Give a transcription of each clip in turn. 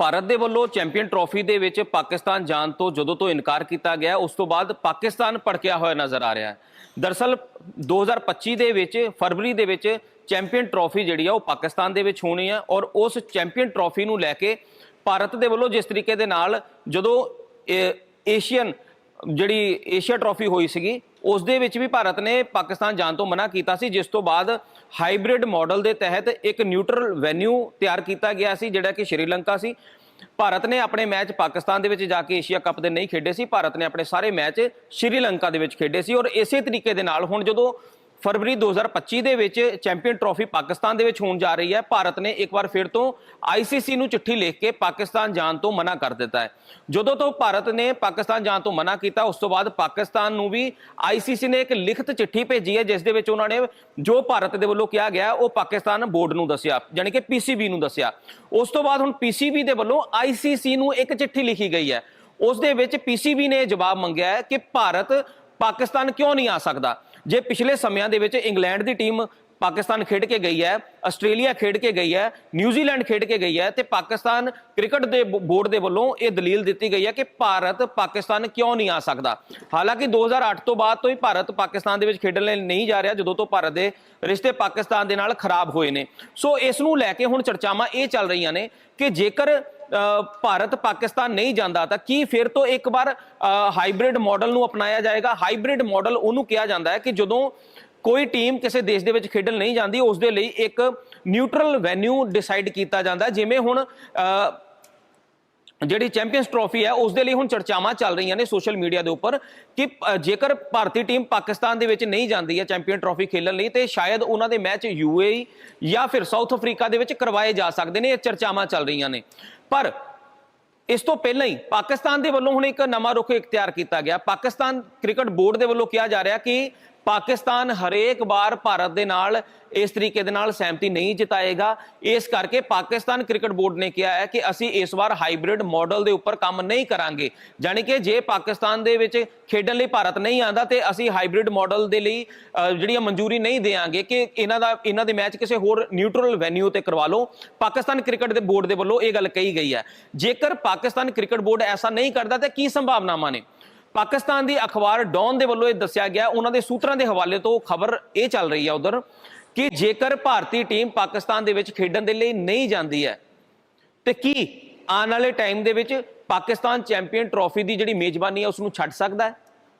ਭਾਰਤ ਦੇ ਵੱਲੋਂ champion trophy ਦੇ ਵਿੱਚ ਪਾਕਿਸਤਾਨ ਜਾਣ ਤੋਂ ਜਦੋਂ ਤੋਂ ਇਨਕਾਰ ਕੀਤਾ ਗਿਆ, ਉਸ ਤੋਂ ਬਾਅਦ ਪਾਕਿਸਤਾਨ ਭੜਕਿਆ ਹੋਇਆ ਨਜ਼ਰ ਆ ਰਿਹਾ ਹੈ। ਦਰਸਲ 2025 ਦੇ ਵਿੱਚ, ਫਰਵਰੀ ਦੇ ਵਿੱਚ ਚੈਂਪੀਅਨ ਟਰੋਫੀ ਜਿਹੜੀ ਆ, ਉਹ ਪਾਕਿਸਤਾਨ ਦੇ ਵਿੱਚ ਹੋਣੀ ਹੈ ਔਰ ਉਸ ਚੈਂਪੀਅਨ ਟਰੋਫੀ ਨੂੰ ਲੈ ਕੇ ਭਾਰਤ ਦੇ ਵੱਲੋਂ ਜਿਸ ਤਰੀਕੇ ਦੇ ਨਾਲ ਜਦੋਂ ਇਹ ਏਸ਼ੀਅਨ ਜਿਹੜੀ ਏਸ਼ੀਆ ਟਰੋਫੀ ਹੋਈ ਸੀਗੀ ਉਸ ਦੇ ਵਿੱਚ ਵੀ ਭਾਰਤ ਨੇ ਪਾਕਿਸਤਾਨ ਜਾਣ ਤੋਂ ਮਨਾ ਕੀਤਾ ਸੀ, ਜਿਸ ਤੋਂ ਬਾਅਦ ਹਾਈਬ੍ਰਿਡ ਮਾਡਲ ਦੇ ਤਹਿਤ ਇੱਕ ਨਿਊਟਰਲ ਵੈਨਿਊ ਤਿਆਰ ਕੀਤਾ ਗਿਆ ਸੀ, ਜਿਹੜਾ ਕਿ ਸ਼੍ਰੀਲੰਕਾ ਸੀ। ਭਾਰਤ ਨੇ ਆਪਣੇ ਮੈਚ ਪਾਕਿਸਤਾਨ ਦੇ ਵਿੱਚ ਜਾ ਕੇ ਏਸ਼ੀਆ ਕੱਪ ਦੇ ਨਹੀਂ ਖੇਡੇ ਸੀ, ਭਾਰਤ ਨੇ ਆਪਣੇ ਸਾਰੇ ਮੈਚ ਸ਼੍ਰੀਲੰਕਾ ਦੇ ਵਿੱਚ ਖੇਡੇ ਸੀ ਔਰ ਇਸੇ ਤਰੀਕੇ ਦੇ ਨਾਲ ਹੁਣ ਜਦੋਂ ਫਰਵਰੀ 2025 ਦੇ ਵਿੱਚ ਚੈਂਪੀਅਨ ਟਰੋਫੀ ਪਾਕਿਸਤਾਨ ਦੇ ਵਿੱਚ ਹੋਣ ਜਾ ਰਹੀ ਹੈ। ਭਾਰਤ ਨੇ ਇੱਕ ਵਾਰ ਫਿਰ ਤੋਂ ਆਈਸੀਸੀ ਨੂੰ ਚਿੱਠੀ ਲਿਖ ਕੇ ਪਾਕਿਸਤਾਨ ਜਾਣ ਤੋਂ ਮਨਾ ਕਰ ਦਿੱਤਾ ਹੈ। ਜਦੋਂ ਤੋਂ ਭਾਰਤ ਨੇ ਪਾਕਿਸਤਾਨ ਜਾਣ ਤੋਂ ਮਨਾ ਕੀਤਾ, ਉਸ ਤੋਂ ਬਾਅਦ ਪਾਕਿਸਤਾਨ ਨੂੰ ਵੀ ਆਈਸੀਸੀ ਨੇ ਇੱਕ ਲਿਖਤ ਚਿੱਠੀ ਭੇਜੀ ਹੈ, ਜਿਸ ਦੇ ਵਿੱਚ ਉਹਨਾਂ ਨੇ ਜੋ ਭਾਰਤ ਦੇ ਵੱਲੋਂ ਕਿਹਾ ਗਿਆ, ਉਹ ਪਾਕਿਸਤਾਨ ਬੋਰਡ ਨੂੰ ਦੱਸਿਆ, ਯਾਨੀ ਕਿ ਪੀਸੀਬੀ ਨੂੰ ਦੱਸਿਆ। ਉਸ ਤੋਂ ਬਾਅਦ ਹੁਣ ਪੀਸੀਬੀ ਦੇ ਵੱਲੋਂ ਆਈਸੀਸੀ ਨੂੰ ਇੱਕ ਚਿੱਠੀ ਲਿਖੀ ਗਈ ਹੈ। ਉਸ ਦੇ ਵਿੱਚ ਪੀਸੀਬੀ ਨੇ ਜਵਾਬ ਮੰਗਿਆ ਹੈ ਕਿ ਭਾਰਤ ਪਾਕਿਸਤਾਨ ਕਿਉਂ ਨਹੀਂ ਆ ਸਕਦਾ? ਜੇ ਪਿਛਲੇ ਸਮਿਆਂ ਦੇ ਵਿੱਚ ਇੰਗਲੈਂਡ ਦੀ ਟੀਮ ਪਾਕਿਸਤਾਨ ਖੇਡ ਕੇ ਗਈ ਹੈ, ਆਸਟ੍ਰੇਲੀਆ ਖੇਡ ਕੇ ਗਈ ਹੈ, ਨਿਊਜ਼ੀਲੈਂਡ ਖੇਡ ਕੇ ਗਈ ਹੈ ਤੇ ਪਾਕਿਸਤਾਨ ਕ੍ਰਿਕਟ ਦੇ ਬ- ਬੋਰਡ ਦੇ ਵੱਲੋਂ ਇਹ ਦਲੀਲ ਦਿੱਤੀ ਗਈ ਹੈ ਕਿ ਭਾਰਤ ਪਾਕਿਸਤਾਨ ਕਿਉਂ ਨਹੀਂ ਆ ਸਕਦਾ। ਹਾਲਾਂਕਿ 2008 ਤੋਂ ਬਾਅਦ ਤੋਂ ਹੀ ਭਾਰਤ ਪਾਕਿਸਤਾਨ ਦੇ ਵਿੱਚ ਖੇਡਣ ਲਈ ਨਹੀਂ ਜਾ ਰਿਹਾ, ਜਦੋਂ ਤੋਂ ਭਾਰਤ ਦੇ ਰਿਸ਼ਤੇ ਪਾਕਿਸਤਾਨ ਦੇ ਨਾਲ ਖਰਾਬ ਹੋਏ ਨੇ। ਸੋ ਇਸ ਨੂੰ ਲੈ ਕੇ ਹੁਣ ਚਰਚਾਵਾਂ ਇਹ ਚੱਲ ਰਹੀਆਂ ਨੇ ਕਿ ਜੇਕਰ ਭਾਰਤ ਪਾਕਿਸਤਾਨ ਨਹੀਂ ਜਾਂਦਾ, ਤਾਂ ਕੀ ਫਿਰ ਤੋਂ ਇੱਕ ਵਾਰ ਹਾਈਬ੍ਰਿਡ ਮਾਡਲ ਨੂੰ ਅਪਣਾਇਆ ਜਾਏਗਾ? ਹਾਈਬ੍ਰਿਡ ਮਾਡਲ ਉਹਨੂੰ ਕਿਹਾ ਜਾਂਦਾ ਹੈ ਕਿ ਜਦੋਂ ਕੋਈ ਟੀਮ ਕਿਸੇ ਦੇਸ਼ ਦੇ ਵਿੱਚ ਖੇਡਣ ਨਹੀਂ ਜਾਂਦੀ, ਉਸ ਦੇ ਲਈ ਇੱਕ ਨਿਊਟਰਲ ਵੈਨਿਊ ਡਿਸਾਈਡ ਕੀਤਾ ਜਾਂਦਾ ਜਿਵੇਂ ਹੁਣ ਜਿਹੜੀ ਚੈਂਪੀਅਨਸ ਟਰੋਫੀ ਹੈ, ਉਸ ਦੇ ਲਈ ਹੁਣ ਚਰਚਾਵਾਂ ਚੱਲ ਰਹੀਆਂ ਨੇ ਸੋਸ਼ਲ ਮੀਡੀਆ ਦੇ ਉੱਪਰ ਕਿ ਜੇਕਰ ਭਾਰਤੀ ਟੀਮ ਪਾਕਿਸਤਾਨ ਦੇ ਵਿੱਚ ਨਹੀਂ ਜਾਂਦੀ ਹੈ ਚੈਂਪੀਅਨ ਟਰੋਫੀ ਖੇਲਣ ਲਈ, ਤੇ ਸ਼ਾਇਦ ਉਹਨਾਂ ਦੇ ਮੈਚ ਯੂਏਈ ਜਾਂ ਫਿਰ ਸਾਊਥ ਅਫਰੀਕਾ ਦੇ ਵਿੱਚ ਕਰਵਾਏ ਜਾ ਸਕਦੇ ਨੇ। ਇਹ ਚਰਚਾਵਾਂ ਚੱਲ ਰਹੀਆਂ ਨੇ। ਪਰ ਇਸ ਤੋਂ ਪਹਿਲਾਂ ਹੀ ਪਾਕਿਸਤਾਨ ਦੇ ਵੱਲੋਂ ਹੁਣ ਇੱਕ ਨਵਾਂ ਰੁਖ ਇਖਤਿਆਰ ਕੀਤਾ ਗਿਆ। ਪਾਕਿਸਤਾਨ ਕ੍ਰਿਕਟ ਬੋਰਡ ਦੇ ਵੱਲੋਂ ਕਿਹਾ ਜਾ ਰਿਹਾ ਕਿ ਪਾਕਿਸਤਾਨ ਹਰੇਕ ਵਾਰ ਭਾਰਤ ਦੇ ਨਾਲ ਇਸ ਤਰੀਕੇ ਦੇ ਨਾਲ ਸਹਿਮਤੀ ਨਹੀਂ ਜਤਾਏਗਾ। ਇਸ ਕਰਕੇ ਪਾਕਿਸਤਾਨ ਕ੍ਰਿਕਟ ਬੋਰਡ ਨੇ ਕਿਹਾ ਹੈ ਕਿ ਅਸੀਂ ਇਸ ਵਾਰ ਹਾਈਬ੍ਰਿਡ ਮਾਡਲ ਦੇ ਉੱਪਰ ਕੰਮ ਨਹੀਂ ਕਰਾਂਗੇ। ਜਾਣੀ ਕਿ ਜੇ ਪਾਕਿਸਤਾਨ ਦੇ ਵਿੱਚ ਖੇਡਣ ਲਈ ਭਾਰਤ ਨਹੀਂ ਆਂਦਾ ਤੇ ਅਸੀਂ ਹਾਈਬ੍ਰਿਡ ਮਾਡਲ ਦੇ ਲਈ ਅ, ਜਿਹੜੀਆਂ ਮਨਜ਼ੂਰੀ ਨਹੀਂ ਦੇਵਾਂਗੇ ਕਿ ਇਹਨਾਂ ਦਾ ਇਹਨਾਂ ਦੇ ਮੈਚ ਕਿਸੇ ਹੋਰ ਨਿਊਟਰਲ ਵੈਨਿਊ ਤੇ ਕਰਵਾ ਲਓ। ਪਾਕਿਸਤਾਨ ਕ੍ਰਿਕਟ ਦੇ ਬੋਰਡ ਦੇ ਵੱਲੋਂ ਇਹ ਗੱਲ ਕਹੀ ਗਈ ਹੈ। ਜੇਕਰ ਪਾਕਿਸਤਾਨ ਕ੍ਰਿਕਟ ਬੋਰਡ ਐਸਾ ਨਹੀਂ ਕਰਦਾ ਤਾਂ ਕੀ ਸੰਭਾਵਨਾਵਾਂ ਨੇ? ਪਾਕਿਸਤਾਨ ਦੀ ਅਖਬਾਰ ਡੌਨ ਦੇ ਵੱਲੋਂ ਇਹ ਦੱਸਿਆ ਗਿਆ, ਉਹਨਾਂ ਦੇ ਸੂਤਰਾਂ ਦੇ ਹਵਾਲੇ ਤੋਂ ਖਬਰ ਇਹ ਚੱਲ ਰਹੀ ਹੈ ਉਧਰ ਕਿ ਜੇਕਰ ਭਾਰਤੀ ਟੀਮ ਪਾਕਿਸਤਾਨ ਦੇ ਵਿੱਚ ਖੇਡਣ ਦੇ ਲਈ ਨਹੀਂ ਜਾਂਦੀ ਹੈ, ਤੇ ਕੀ ਆਉਣ ਵਾਲੇ ਟਾਈਮ ਦੇ ਵਿੱਚ ਪਾਕਿਸਤਾਨ ਚੈਂਪੀਅਨ ਟਰੋਫੀ ਦੀ ਜਿਹੜੀ ਮੇਜ਼ਬਾਨੀ ਹੈ ਉਸ ਨੂੰ ਛੱਡ ਸਕਦਾ ਹੈ?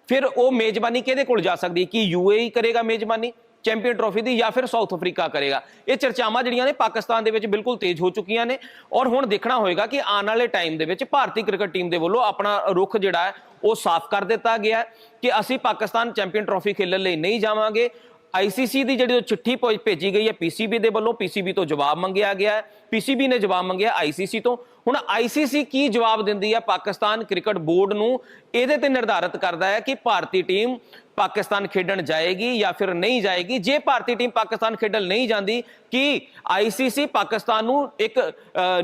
ਫਿਰ ਉਹ ਮੇਜ਼ਬਾਨੀ ਕਿਹਦੇ ਕੋਲ ਜਾ ਸਕਦੀ ਹੈ? ਕੀ ਯੂਏਈ ਕਰੇਗਾ ਮੇਜ਼ਬਾਨੀ? ਚੈਂਪੀਅਨ ਟਰੋਫੀ ਦੀ ਜਾਂ ਫਿਰ ਸਾਊਥ ਅਫਰੀਕਾ ਕਰੇਗਾ। ਇਹ ਚਰਚਾਵਾਂ ਜਿਹੜੀਆਂ ਨੇ ਪਾਕਿਸਤਾਨ ਦੇ ਵਿੱਚ ਬਿਲਕੁਲ ਤੇਜ਼ ਹੋ ਚੁੱਕੀਆਂ ਨੇ ਔਰ ਹੁਣ ਦੇਖਣਾ ਹੋਏਗਾ ਕਿ ਆਉਣ ਵਾਲੇ ਟਾਈਮ ਦੇ ਵਿੱਚ ਭਾਰਤੀ ਕ੍ਰਿਕਟ ਟੀਮ ਦੇ ਵੱਲੋਂ ਆਪਣਾ ਰੁਖ ਜਿਹੜਾ ਹੈ, ਉਹ ਸਾਫ਼ ਕਰ ਦਿੱਤਾ ਗਿਆ ਕਿ ਅਸੀਂ ਪਾਕਿਸਤਾਨ ਚੈਂਪੀਅਨ ਟਰੋਫੀ ਖੇਲਣ ਲਈ ਨਹੀਂ ਜਾਵਾਂਗੇ ਆਈਸੀਸੀ ਦੀ ਜਿਹੜੀ ਉਹ ਚਿੱਠੀ ਭੇਜੀ ਗਈ ਹੈ ਪੀਸੀਬੀ ਦੇ ਵੱਲੋਂ ਪੀਸੀਬੀ ਤੋਂ ਜਵਾਬ ਮੰਗਿਆ ਗਿਆ ਹੈ। ਪੀਸੀਬੀ ਨੇ ਜਵਾਬ ਮੰਗਿਆ ਆਈਸੀਸੀ ਤੋਂ। ਹੁਣ ਆਈਸੀਸੀ ਕੀ ਜਵਾਬ ਦਿੰਦੀ ਹੈ ਪਾਕਿਸਤਾਨ ਕ੍ਰਿਕਟ ਬੋਰਡ ਨੂੰ? ਇਹਦੇ ਤੇ ਨਿਰਧਾਰਤ ਕਰਦਾ ਹੈ ਕਿ ਭਾਰਤੀ ਟੀਮ ਪਾਕਿਸਤਾਨ ਖੇਡਣ ਜਾਏਗੀ ਜਾਂ ਫਿਰ ਨਹੀਂ ਜਾਏਗੀ। ਜੇ ਭਾਰਤੀ ਟੀਮ ਪਾਕਿਸਤਾਨ ਖੇਡਣ ਨਹੀਂ ਜਾਂਦੀ, ਕੀ ਆਈਸੀਸੀ ਪਾਕਿਸਤਾਨ ਨੂੰ ਇੱਕ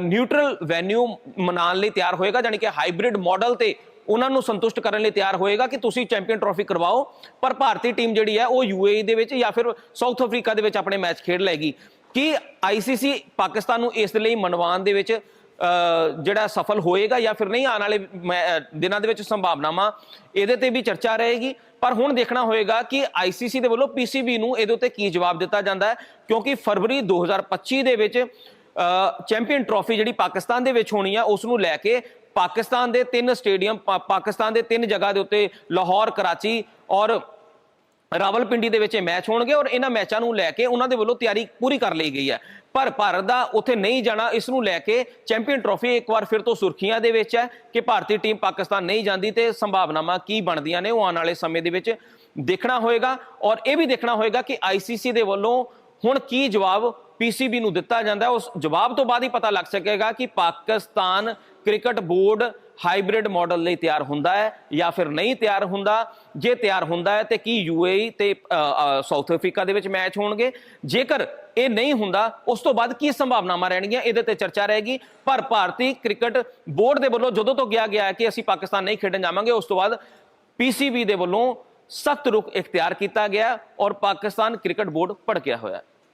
ਨਿਊਟਰਲ ਵੈਨਿਊ ਮਨਾਉਣ ਲਈ ਤਿਆਰ ਹੋਏਗਾ? ਜਾਨੀ ਕਿ ਹਾਈਬ੍ਰਿਡ ਮਾਡਲ ਤੇ ਉਹਨਾਂ ਨੂੰ ਸੰਤੁਸ਼ਟ ਕਰਨ ਲਈ ਤਿਆਰ ਹੋਏਗਾ ਕਿ ਤੁਸੀਂ ਚੈਂਪੀਅਨ ਟਰੋਫੀ ਕਰਵਾਓ, ਪਰ ਭਾਰਤੀ ਟੀਮ ਜਿਹੜੀ ਹੈ ਉਹ ਯੂਏਈ ਦੇ ਵਿੱਚ ਜਾਂ ਫਿਰ ਸਾਊਥ ਅਫਰੀਕਾ ਦੇ ਵਿੱਚ ਆਪਣੇ ਮੈਚ ਖੇਡ ਲਏਗੀ। ਕੀ ਆਈਸੀਸੀ ਪਾਕਿਸਤਾਨ ਨੂੰ ਇਸ ਲਈ ਮਨਵਾਨ ਦੇ ਵਿੱਚ ਜਿਹੜਾ ਸਫਲ ਹੋਏਗਾ ਜਾਂ ਫਿਰ ਨਹੀਂ ਆਉਣ ਵਾਲੇ ਮੈ- ਦਿਨਾਂ ਦੇ ਵਿੱਚ ਸੰਭਾਵਨਾਵਾਂ ਇਹਦੇ ਤੇ ਵੀ ਚਰਚਾ ਰਹੇਗੀ। ਪਰ ਹੁਣ ਦੇਖਣਾ ਹੋਏਗਾ ਕਿ ਆਈਸੀਸੀ ਦੇ ਵੱਲੋਂ ਪੀਸੀਬੀ ਨੂੰ ਇਹਦੇ ਉੱਤੇ ਕੀ ਜਵਾਬ ਦਿੱਤਾ ਜਾਂਦਾ ਹੈ, ਕਿਉਂਕਿ ਫਰਵਰੀ 2025 ਦੇ ਵਿੱਚ ਚੈਂਪੀਅਨ ਟਰੋਫੀ ਜਿਹੜੀ ਪਾਕਿਸਤਾਨ ਦੇ ਵਿੱਚ ਹੋਣੀ ਆ, ਉਸ ਨੂੰ ਲੈ ਕੇ ਪਾਕਿਸਤਾਨ ਦੇ ਤਿੰਨ ਸਟੇਡੀਅਮ, ਪਾ- ਪਾਕਿਸਤਾਨ ਦੇ ਤਿੰਨ ਜਗ੍ਹਾ ਦੇ ਉੱਤੇ ਲਾਹੌਰ, ਕਰਾਚੀ ਔਰ ਰਾਵਲਪਿੰਡੀ ਦੇ ਵਿੱਚ ਇਹ ਮੈਚ ਹੋਣਗੇ ਔਰ ਇਹਨਾਂ ਮੈਚਾਂ ਨੂੰ ਲੈ ਕੇ ਉਹਨਾਂ ਦੇ ਵੱਲੋਂ ਤਿਆਰੀ ਪੂਰੀ ਕਰ ਲਈ ਗਈ ਹੈ। ਪਰ ਭਾਰਤ ਦਾ ਉੱਥੇ ਨਹੀਂ ਜਾਣਾ, ਇਸ ਨੂੰ ਲੈ ਕੇ ਚੈਂਪੀਅਨ ਟਰੋਫੀ ਇੱਕ ਵਾਰ ਫਿਰ ਤੋਂ ਸੁਰਖੀਆਂ ਦੇ ਵਿੱਚ ਹੈ ਕਿ ਭਾਰਤੀ ਟੀਮ ਪਾਕਿਸਤਾਨ ਨਹੀਂ ਜਾਂਦੀ ਤੇ ਸੰਭਾਵਨਾਵਾਂ ਕੀ ਬਣਦੀਆਂ ਨੇ, ਉਹ ਆਉਣ ਵਾਲੇ ਸਮੇਂ ਦੇ ਵਿੱਚ ਦੇਖਣਾ ਹੋਏਗਾ ਔਰ ਇਹ ਵੀ ਦੇਖਣਾ ਹੋਏਗਾ ਕਿ ਆਈਸੀਸੀ ਦੇ ਵੱਲੋਂ ਹੁਣ ਕੀ ਜਵਾਬ ਪੀਸੀਬੀ ਨੂੰ ਦਿੱਤਾ ਜਾਂਦਾ ਉਸ ਜਵਾਬ ਤੋਂ ਬਾਅਦ ਹੀ ਪਤਾ ਲੱਗ ਸਕੇਗਾ ਕਿ Pakistan cricket board hybrid model ਲਈ ਤਿਆਰ ਹੁੰਦਾ ਹੈ ਜਾਂ ਫਿਰ ਨਹੀਂ ਤਿਆਰ ਹੁੰਦਾ। ਜੇ ਤਿਆਰ ਹੁੰਦਾ ਹੈ ਤੇ ਕੀ ਯੂਏਈ ਤੇ ਸਾਊਥ ਅਫਰੀਕਾ ਦੇ ਵਿੱਚ ਮੈਚ ਹੋਣਗੇ? ਜੇਕਰ ਇਹ ਨਹੀਂ ਹੁੰਦਾ, ਉਸ ਤੋਂ ਬਾਅਦ ਕੀ ਸੰਭਾਵਨਾਵਾਂ ਰਹਿਣਗੀਆਂ? ਇਹਦੇ ਤੇ ਚਰਚਾ ਰਹੇਗੀ। ਪਰ ਭਾਰਤੀ ਕ੍ਰਿਕਟ ਬੋਰਡ ਦੇ ਵੱਲੋਂ ਜਦੋਂ ਤੋਂ ਗਿਆ ਗਿਆ ਕਿ ਅਸੀਂ ਪਾਕਿਸਤਾਨ ਨਹੀਂ ਖੇਡਣ ਜਾਵਾਂਗੇ, ਉਸ ਤੋਂ ਬਾਅਦ ਪੀਸੀਬੀ ਦੇ ਵੱਲੋਂ ਸਖਤ ਰੁਖ ਇਖਤਿਆਰ ਕੀਤਾ ਗਿਆ ਔਰ ਪਾਕਿਸਤਾਨ ਕ੍ਰਿਕਟ ਬੋਰਡ ਭੜਕਿਆ ਹੋਇਆ ਹੈ।